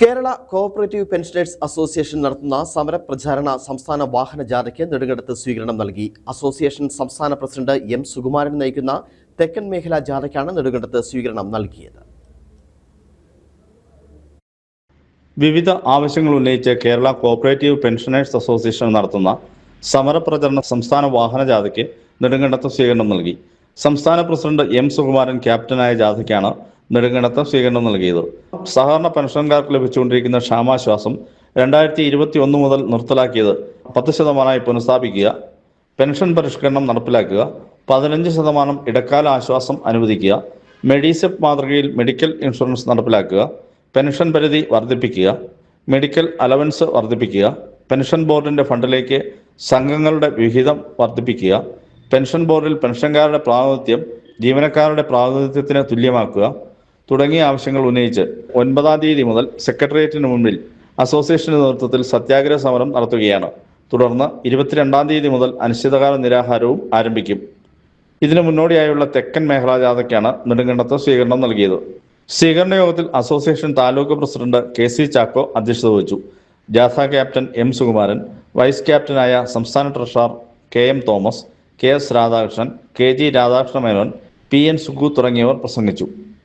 Kerala cooperative pensioners association നടത്തുന്ന സമരപ്രചാരണ സംസ്ഥാന വാഹന ജാഥയ്ക്ക് നെടുങ്കടത്ത് സ്വീകരണം നൽകി. അസോസിയേഷൻ സംസ്ഥാന പ്രസിഡന്റ് എം സുകുമാരൻ നയിക്കുന്ന തെക്കൻ മേഖലാ ജാഥയ്ക്കാണ് നെടുങ്കണ്ടത്ത് സ്വീകരണം നൽകിയത്. വിവിധ ആവശ്യങ്ങൾ ഉന്നയിച്ച് കേരള കോഓപ്പറേറ്റീവ് പെൻഷനേഴ്സ് അസോസിയേഷൻ നടത്തുന്ന സമരപ്രചരണ സംസ്ഥാന വാഹന ജാഥയ്ക്ക് നെടുങ്കണ്ടത്ത് സ്വീകരണം നൽകി. സംസ്ഥാന പ്രസിഡന്റ് എം സുകുമാരൻ ക്യാപ്റ്റനായ ജാഥയ്ക്കാണ് നെടുങ്കണ്ടത്ത് സ്വീകരണം നൽകിയത്. സഹകരണ പെൻഷൻകാർക്ക് ലഭിച്ചുകൊണ്ടിരിക്കുന്ന ക്ഷാമാശ്വാസം രണ്ടായിരത്തി ഇരുപത്തി ഒന്ന് മുതൽ നിർത്തലാക്കിയത് പത്ത് ശതമാനമായി പുനഃസ്ഥാപിക്കുക പെൻഷൻ പരിഷ്കരണം നടപ്പിലാക്കുക പതിനഞ്ച് ശതമാനം ഇടക്കാല ആശ്വാസം അനുവദിക്കുക മെഡിസെപ്പ് മാതൃകയിൽ മെഡിക്കൽ ഇൻഷുറൻസ് നടപ്പിലാക്കുക പെൻഷൻ പരിധി വർദ്ധിപ്പിക്കുക മെഡിക്കൽ അലവൻസ് വർദ്ധിപ്പിക്കുക പെൻഷൻ ബോർഡിന്റെ ഫണ്ടിലേക്ക് സംഘങ്ങളുടെ വിഹിതം വർദ്ധിപ്പിക്കുക പെൻഷൻ ബോർഡിൽ പെൻഷൻകാരുടെ പ്രാതിനിധ്യം ജീവനക്കാരുടെ പ്രാതിനിധ്യത്തിന് തുല്യമാക്കുക തുടങ്ങിയ ആവശ്യങ്ങൾ ഉന്നയിച്ച് ഒൻപതാം തീയതി മുതൽ സെക്രട്ടേറിയറ്റിന് മുമ്പിൽ അസോസിയേഷന്റെ നേതൃത്വത്തിൽ സത്യാഗ്രഹ സമരം നടത്തുകയാണ്. തുടർന്ന് ഇരുപത്തിരണ്ടാം തീയതി മുതൽ അനിശ്ചിതകാല നിരാഹാരവും ആരംഭിക്കും. ഇതിനു മുന്നോടിയായുള്ള തെക്കൻ മേഖലാ ജാഥയ്ക്കാണ് നെടുങ്കണ്ടത്ത് സ്വീകരണം നൽകിയത്. സ്വീകരണ യോഗത്തിൽ association taluk president K C Chacko അധ്യക്ഷത വഹിച്ചു. ജാഥ ക്യാപ്റ്റൻ എം സുകുമാരൻ വൈസ് ക്യാപ്റ്റനായ സംസ്ഥാന treasurer K M Thomas K S Radhakrishnan K G Radhakrishna Menon P N Sugu തുടങ്ങിയവർ പ്രസംഗിച്ചു.